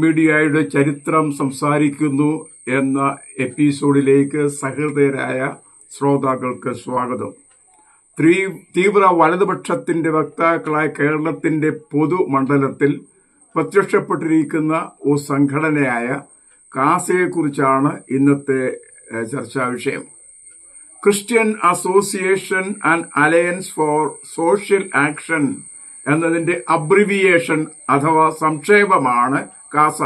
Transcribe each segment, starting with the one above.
മീഡിയയുടെ ചരിത്രം സംസാരിക്കുന്നു എന്ന എപ്പിസോഡിലേക്ക് സഹൃദയരായ ശ്രോതാക്കൾക്ക് സ്വാഗതം. തീവ്ര വലതുപക്ഷത്തിന്റെ വക്താക്കളായ കേരളത്തിന്റെ പൊതുമണ്ഡലത്തിൽ പ്രത്യക്ഷപ്പെട്ടിരിക്കുന്ന ഒരു സംഘടനയായ കാസയെക്കുറിച്ചാണ് ഇന്നത്തെ ചർച്ചാ വിഷയം. Christian Association and Alliance for Social Action എന്നതിന്റെ അബ്രിവിയേഷൻ അഥവാ സംക്ഷേപമാണ് കാസ.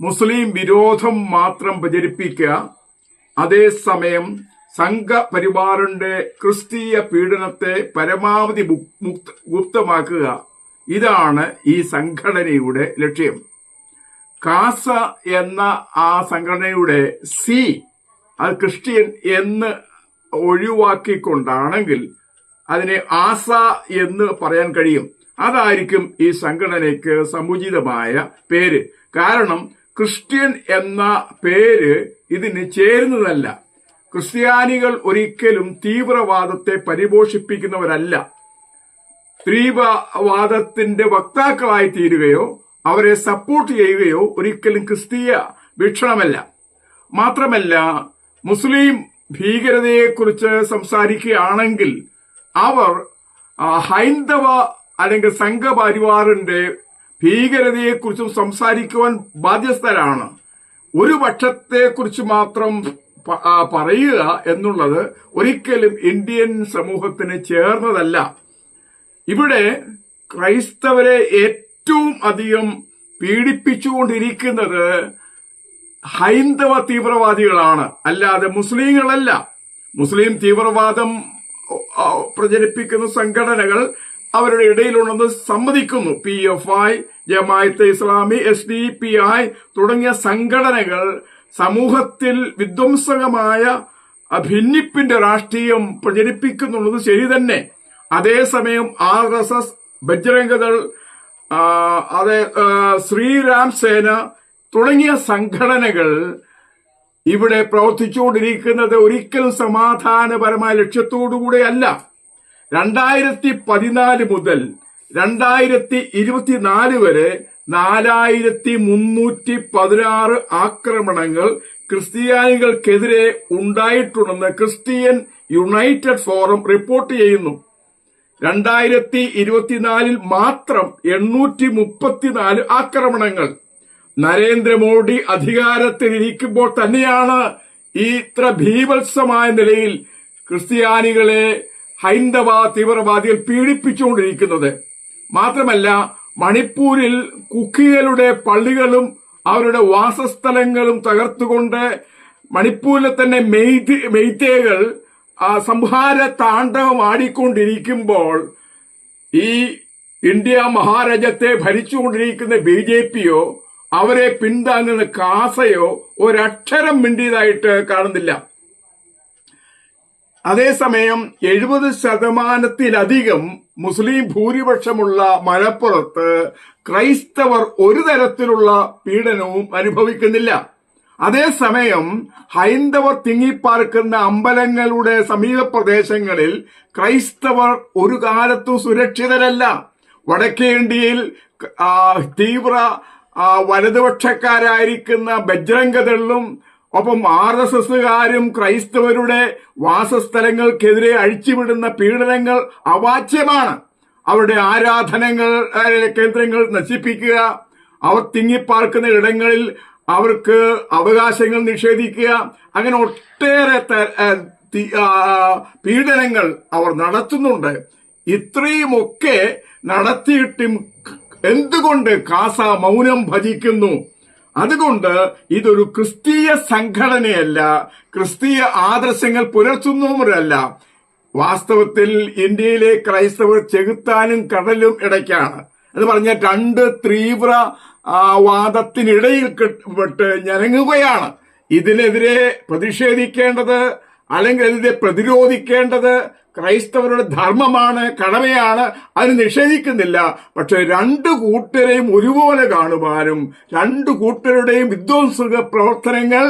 മുസ്ലിം വിരോധം മാത്രം പ്രചരിപ്പിക്കുക. അതേസമയം സംഘപരിവാറിന്റെ ക്രിസ്തീയ പീഡനത്തെ പരമാവധി ഗുപ്തമാക്കുക. ഇതാണ് ഈ സംഘടനയുടെ ലക്ഷ്യം. കാസ എന്ന ആ സംഘടനയുടെ സി അത് ക്രിസ്ത്യൻ എന്ന് ഒഴിവാക്കിക്കൊണ്ടാണെങ്കിൽ അതിനെ ആസ എന്ന് പറയാൻ കഴിയും. അതായിരിക്കും ഈ സംഘടനയ്ക്ക് സമുചിതമായ പേര്. കാരണം ക്രിസ്ത്യൻ എന്ന പേര് ഇതിന് ചേരുന്നതല്ല. ക്രിസ്ത്യാനികൾ ഒരിക്കലും തീവ്രവാദത്തെ പരിപോഷിപ്പിക്കുന്നവരല്ല. തീവ്രവാദത്തിന്റെ വക്താക്കളായി തീരുകയോ അവരെ സപ്പോർട്ട് ചെയ്യുകയോ ഒരിക്കലും ക്രിസ്തീയ വീക്ഷണമല്ല. മാത്രമല്ല മുസ്ലിം ഭീകരതയെക്കുറിച്ച് സംസാരിക്കുകയാണെങ്കിൽ അവർ ഹൈന്ദവ അല്ലെങ്കിൽ സംഘപരിവാറിന്റെ ഭീകരതയെക്കുറിച്ചും സംസാരിക്കുവാൻ ബാധ്യസ്ഥരാണ്. ഒരു പക്ഷത്തെക്കുറിച്ച് മാത്രം പറയുക എന്നുള്ളത് ഒരിക്കലും ഇന്ത്യൻ സമൂഹത്തിന് ചേർന്നതല്ല. ഇവിടെ ക്രൈസ്തവരെ ഏറ്റവും അധികം പീഡിപ്പിച്ചുകൊണ്ടിരിക്കുന്നത് ഹൈന്ദവ തീവ്രവാദികളാണ്. അല്ലാതെ മുസ്ലിങ്ങളല്ല. മുസ്ലിം തീവ്രവാദം പ്രചരിപ്പിക്കുന്ന സംഘടനകൾ അവരുടെ ഇടയിലുണ്ടെന്ന് സമ്മതിക്കുന്നു. P F I Jamaat Islami S D P I തുടങ്ങിയ സംഘടനകൾ സമൂഹത്തിൽ വിധ്വംസകമായ ഭിന്നിപ്പിന്റെ രാഷ്ട്രീയം പ്രചരിപ്പിക്കുന്നുള്ളത് ശരി തന്നെ. അതേസമയം ആർ എസ് എസ് ബജ്രംഗദൾ അതെ ശ്രീരാം സേന തുടങ്ങിയ സംഘടനകൾ ഇവിടെ പ്രവർത്തിച്ചുകൊണ്ടിരിക്കുന്നത് ഒരിക്കലും സമാധാനപരമായ ലക്ഷ്യത്തോടുകൂടെയല്ല. രണ്ടായിരത്തി പതിനാല് മുതൽ രണ്ടായിരത്തി ഇരുപത്തിനാല് വരെ നാലായിരത്തി മുന്നൂറ്റി പതിനാറ് ആക്രമണങ്ങൾ ക്രിസ്ത്യാനികൾക്കെതിരെ ഉണ്ടായിട്ടുണ്ടെന്ന് ക്രിസ്ത്യൻ യുണൈറ്റഡ് ഫോറം റിപ്പോർട്ട് ചെയ്യുന്നു. രണ്ടായിരത്തി ഇരുപത്തിനാലിൽ മാത്രം എണ്ണൂറ്റി മുപ്പത്തിനാല് ആക്രമണങ്ങൾ. നരേന്ദ്രമോദി അധികാരത്തിലിരിക്കുമ്പോൾ തന്നെയാണ് ഈ ഇത്ര ഭീവത്സമായ നിലയിൽ ക്രിസ്ത്യാനികളെ ഹൈന്ദവ തീവ്രവാദികൾ പീഡിപ്പിച്ചുകൊണ്ടിരിക്കുന്നത്. മാത്രമല്ല മണിപ്പൂരിൽ കുക്കികളുടെ പള്ളികളും അവരുടെ വാസസ്ഥലങ്ങളും തകർത്തുകൊണ്ട് മണിപ്പൂരിലെ തന്നെ മെയ്ത് മെയ്തേകൾ സംഹാര താണ്ഡവം ആടിക്കൊണ്ടിരിക്കുമ്പോൾ ഈ ഇന്ത്യ മഹാരാജ്യത്തെ ഭരിച്ചുകൊണ്ടിരിക്കുന്ന ബി ജെ പിയോ അവരെ പിന്താങ്ങുന്ന കാസയോ ഒരക്ഷരം മിണ്ടിയതായിട്ട് കാണുന്നില്ല. അതേസമയം എഴുപത് ശതമാനത്തിലധികം മുസ്ലിം ഭൂരിപക്ഷമുള്ള മലപ്പുറത്ത് ക്രൈസ്തവർ ഒരു തരത്തിലുള്ള പീഡനവും അനുഭവിക്കുന്നില്ല. അതേസമയം ഹൈന്ദവർ തിങ്ങിപ്പാർക്കുന്ന അമ്പലങ്ങളുടെ സമീപ പ്രദേശങ്ങളിൽ ക്രൈസ്തവർ ഒരു കാലത്തും സുരക്ഷിതരല്ല. വടക്കേ ഇന്ത്യയിൽ തീവ്ര വലതുപക്ഷക്കാരായിരിക്കുന്ന ബജ്രംഗദളും ഒപ്പം ആർ എസ് എസുകാരും ക്രൈസ്തവരുടെ വാസസ്ഥലങ്ങൾക്കെതിരെ അഴിച്ചുവിടുന്ന പീഡനങ്ങൾ അവാച്യമാണ്. അവരുടെ ആരാധനകൾ കേന്ദ്രങ്ങൾ നശിപ്പിക്കുക അവർ തിങ്ങിപ്പാർക്കുന്ന ഇടങ്ങളിൽ അവർക്ക് അവകാശങ്ങൾ നിഷേധിക്കുക അങ്ങനെ ഒട്ടേറെ പീഡനങ്ങൾ അവർ നടത്തുന്നുണ്ട്. ഇത്രയുമൊക്കെ നടത്തിയിട്ടും എന്തുകൊണ്ട് കാസ മൗനം ഭജിക്കുന്നു? അതുകൊണ്ട് ഇതൊരു ക്രിസ്തീയ സംഘടനയല്ല ക്രിസ്തീയ ആദർശങ്ങൾ പുലർത്തുന്നവരല്ല. വാസ്തവത്തിൽ ഇന്ത്യയിലെ ക്രൈസ്തവർ ചെകുത്താനും കടലും ഇടയ്ക്കാണ്. എന്ന് പറഞ്ഞ രണ്ട് തീവ്ര വാദത്തിനിടയിൽ പെട്ട് ഞരങ്ങുകയാണ്. ഇതിനെതിരെ പ്രതിഷേധിക്കേണ്ടത് അല്ലെങ്കിൽ ഇതിനെ പ്രതിരോധിക്കേണ്ടത് ക്രൈസ്തവരുടെ ധർമ്മമാണ് കടമയാണ് അതിന് നിഷേധിക്കുന്നില്ല. പക്ഷെ രണ്ട് കൂട്ടരെയും ഒരുപോലെ കാണുവാനും രണ്ട് കൂട്ടരുടെയും വിധ്വംസക പ്രവർത്തനങ്ങൾ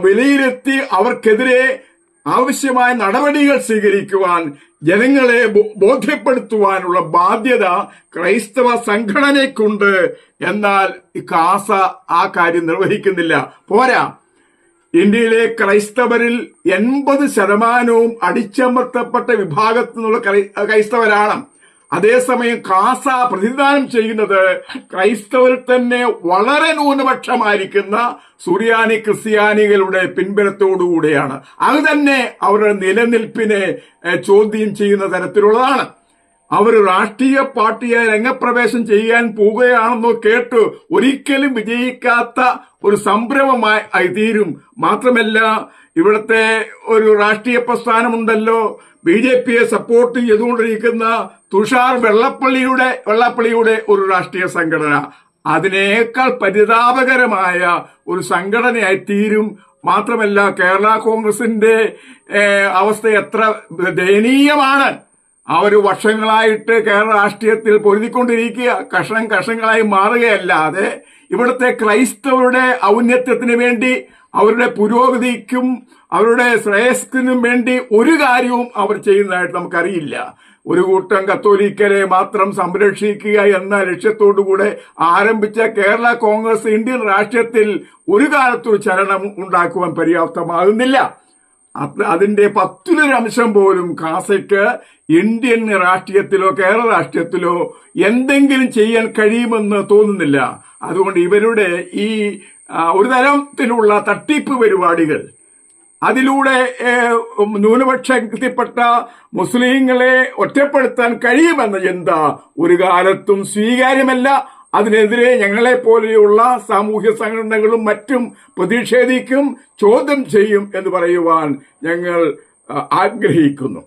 വിലയിരുത്തി അവർക്കെതിരെ ആവശ്യമായ നടപടികൾ സ്വീകരിക്കുവാൻ ജനങ്ങളെ ബോധ്യപ്പെടുത്തുവാനുള്ള ബാധ്യത ക്രൈസ്തവ സംഘടനയ്ക്കുണ്ട്. എന്നാൽ കാസ ആ കാര്യം നിർവഹിക്കുന്നില്ല. പോരാ. ഇന്ത്യയിലെ ക്രൈസ്തവരിൽ എൺപത് ശതമാനവും അടിച്ചമർത്തപ്പെട്ട വിഭാഗത്തിൽ നിന്നുള്ള ക്രൈസ്തവരാണ്. അതേസമയം കാസ പ്രതിദാനം ചെയ്യുന്നത് ക്രൈസ്തവരിൽ തന്നെ വളരെ ന്യൂനപക്ഷമായിരിക്കുന്ന സുറിയാനി ക്രിസ്ത്യാനികളുടെ പിൻബലത്തോടുകൂടിയാണ്. അത് തന്നെ അവരുടെ നിലനിൽപ്പിനെ ചോദ്യം ചെയ്യുന്ന തരത്തിലുള്ളതാണ്. അവർ രാഷ്ട്രീയ പാർട്ടിയായി രംഗപ്രവേശം ചെയ്യാൻ പോവുകയാണെന്നോ കേട്ട് ഒരിക്കലും വിജയിക്കാത്ത ഒരു സംരംഭമായി ആയി തീരും മാത്രമല്ല ഇവിടുത്തെ ഒരു രാഷ്ട്രീയ പ്രസ്ഥാനമുണ്ടല്ലോ. ബി ജെ പിയെ സപ്പോർട്ട് ചെയ്തുകൊണ്ടിരിക്കുന്ന തുഷാർ വെള്ളപ്പള്ളിയുടെ വെള്ളപ്പള്ളിയുടെ ഒരു രാഷ്ട്രീയ സംഘടന. അതിനേക്കാൾ പരിതാപകരമായ ഒരു സംഘടനയായി തീരും മാത്രമല്ല കേരള കോൺഗ്രസിന്റെ അവസ്ഥ എത്ര ദയനീയമാണ്. അവർ വർഷങ്ങളായിട്ട് കേരള രാഷ്ട്രീയത്തിൽ പൊരുതിക്കൊണ്ടിരിക്കുക കഷണം കഷങ്ങളായി മാറുകയല്ലാതെ ഇവിടുത്തെ ക്രൈസ്തവരുടെ ഔന്നത്യത്തിന് വേണ്ടി അവരുടെ പുരോഗതിക്കും അവരുടെ ശ്രേയസ്സിനും വേണ്ടി ഒരു കാര്യവും അവർ ചെയ്യുന്നതായിട്ട് നമുക്കറിയില്ല. ഒരു കൂട്ടം കത്തോലിക്കരെ മാത്രം സംരക്ഷിക്കുക എന്ന ലക്ഷ്യത്തോടുകൂടെ ആരംഭിച്ച കേരള കോൺഗ്രസ് ഇന്ത്യൻ രാഷ്ട്രീയത്തിൽ ഒരു കാലത്തൊരു ചലനം ഉണ്ടാക്കുവാൻ പര്യാപ്തമാകുന്നില്ല. അതിന്റെ പത്തിലൊരംശം പോലും കാസയ്ക്ക് ഇന്ത്യൻ രാഷ്ട്രീയത്തിലോ കേരള രാഷ്ട്രീയത്തിലോ എന്തെങ്കിലും ചെയ്യാൻ കഴിയുമെന്ന് തോന്നുന്നില്ല. അതുകൊണ്ട് ഇവരുടെ ഈ ഒരു തരത്തിലുള്ള തട്ടിപ്പ് പരിപാടികൾ അതിലൂടെ ന്യൂനപക്ഷത്തിൽപ്പെട്ട മുസ്ലിങ്ങളെ ഒറ്റപ്പെടുത്താൻ കഴിയുമെന്ന ചിന്ത ഒരു കാലത്തും സ്വീകാര്യമല്ല. അതിനെതിരെ ഞങ്ങളെ പോലെയുള്ള സാമൂഹ്യ സംഘടനകളും മറ്റും പ്രതിഷേധിക്കും ചോദ്യം ചെയ്യും എന്ന് പറയുവാൻ ഞങ്ങൾ ആഗ്രഹിക്കുന്നു.